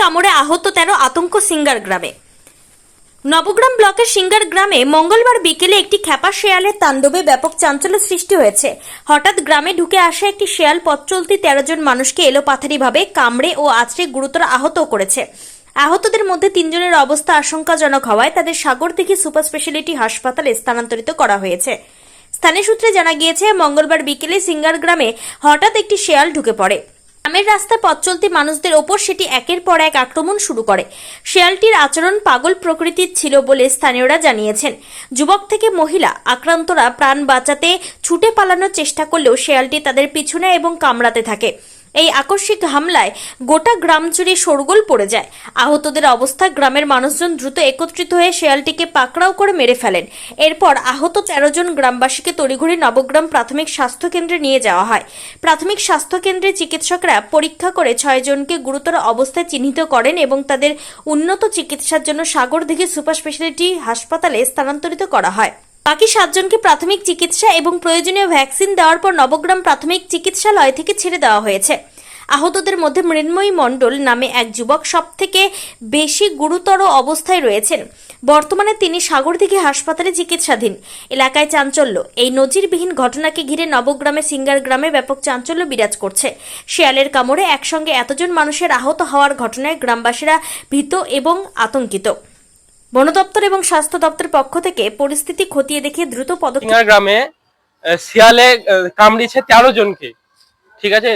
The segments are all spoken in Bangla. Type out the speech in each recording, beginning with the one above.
কামড়ে আহত তেরো আতঙ্ক সিঙ্গার গ্রামে। নবগ্রাম ব্লকের সিঙ্গার গ্রামে মঙ্গলবার বিকেলে একটি খ্যাপা শেয়ালের তাণ্ডবে ব্যাপক চাঞ্চল্য সৃষ্টি হয়েছে। হঠাৎ গ্রামে ঢুকে আসা একটি শেয়াল পথ চলতি তেরো জন মানুষকে এলোপাথারিভাবে কামড়ে ও আছড়ে গুরুতর আহত করেছে। আহতদের মধ্যে তিনজনের অবস্থা আশঙ্কাজনক হওয়ায় তাদের সাগরদিঘি সুপার স্পেশালিটি হাসপাতালে স্থানান্তরিত করা হয়েছে। স্থানীয় সূত্রে জানা গিয়েছে, মঙ্গলবার বিকেলে সিঙ্গার গ্রামে হঠাৎ একটি শেয়াল ঢুকে পড়ে। গ্রামের রাস্তায় পথ চলতি মানুষদের ওপর সেটি একের পর এক আক্রমণ শুরু করে। শেয়ালটির আচরণ পাগল প্রকৃতির ছিল বলে স্থানীয়রা জানিয়েছেন। যুবক থেকে মহিলা আক্রান্তরা প্রাণ বাঁচাতে ছুটে পালানোর চেষ্টা করলেও শেয়ালটি তাদের পিছনে এবং কামড়াতে থাকে। এই আকস্মিক হামলায় গোটা গ্রাম জুড়ে শোরগোল পড়ে যায়। আহতদের অবস্থা, গ্রামের মানুষজন দ্রুত একত্রিত হয়ে শেয়ালটিকে পাকড়াও করে মেরে ফেলেন। এরপর আহত তেরো জন গ্রামবাসীকে তড়িঘড়ি নবগ্রাম প্রাথমিক স্বাস্থ্য কেন্দ্রে নিয়ে যাওয়া হয়। প্রাথমিক স্বাস্থ্য কেন্দ্রে চিকিৎসকরা পরীক্ষা করে ছয় জনকে গুরুতর অবস্থায় চিহ্নিত করেন এবং তাদের উন্নত চিকিৎসার জন্য সাগরদিঘি সুপার স্পেশালিটি হাসপাতালে স্থানান্তরিত করা হয়। বাকি সাতজনকে প্রাথমিক চিকিৎসা এবং প্রয়োজনীয় ভ্যাকসিন দেওয়ার পর নবগ্রাম প্রাথমিক চিকিৎসালয় থেকে ছেড়ে দেওয়া হয়েছে। আহতদের মধ্যে মৃন্ময়ী মণ্ডল নামে এক যুবক সব থেকে বেশি গুরুতর অবস্থায় রয়েছেন। বর্তমানে তিনি সাগরদিঘি হাসপাতালে চিকিৎসাধীন। এলাকায় চাঞ্চল্য। এই নজিরবিহীন ঘটনাকে ঘিরে নবগ্রামে সিঙ্গার গ্রামে ব্যাপক চাঞ্চল্য বিরাজ করছে। শেয়ালের কামড়ে একসঙ্গে এতজন মানুষের আহত হওয়ার ঘটনায় গ্রামবাসীরা ভীত এবং আতঙ্কিত। বন দপ্তর এবং স্বাস্থ্য দপ্তরের পক্ষ থেকে পরিস্থিতি খতিয়ে দেখে দ্রুত পদক্ষেপ সিঙ্গার গ্রামে শিয়ালে কামড়িয়েছে তেরো জনকে। ঠিক আছে?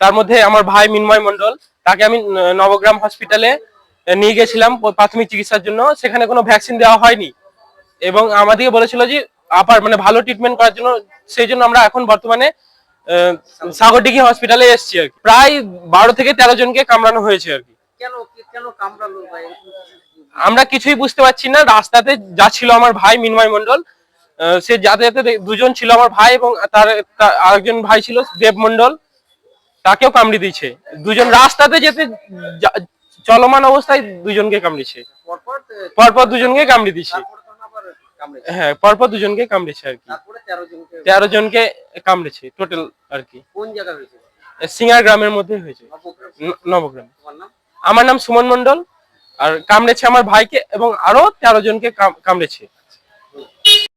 তার মধ্যে আমার ভাই মিনময় মন্ডল তাকে আমি নবগ্রাম হসপিটালে নিয়ে গেছিলাম প্রাথমিক চিকিৎসার জন্য। সেখানে কোনো ভ্যাকসিন দেওয়া হয়নি। এবং আমাদেরকে বলেছিল যে আপার মানে ভালো ট্রিটমেন্ট করার জন্য সেই জন্য আমরা এখন বর্তমানে আহ, সাগরডিঘি হসপিটালে এসেছি আর কি। প্রায় বারো থেকে তেরো জনকে কামড়ানো হয়েছে আর কি আমরা কিছুই বুঝতে পারছি না। রাস্তাতে যা ছিল আমার ভাই মিনময় মন্ডল সে যাতে যাতে দুজন ছিল আমার ভাই এবং তার আরেকজন ভাই ছিল দেব মন্ডল তাকেও কামড়ে দিয়েছে। দুজন রাস্তাতে যেতে চলমান অবস্থায় দুজনকে কামড়েছে পরপর দুজনকে কামড়ে দিয়েছে। হ্যাঁ পরপর দুজনকে কামড়েছে আর কি। তেরো জনকে কামড়েছে টোটাল আর কি। কোন জায়গা হয়েছে? সিঙ্গার গ্রামের মধ্যে হয়েছে। নবগ্রাম। নবগ্রাম। তোমার নাম? আমার নাম সুমন মন্ডল আর কামড়েছে আমার ভাইকে এবং আরও তেরো জনকে কামড়েছে।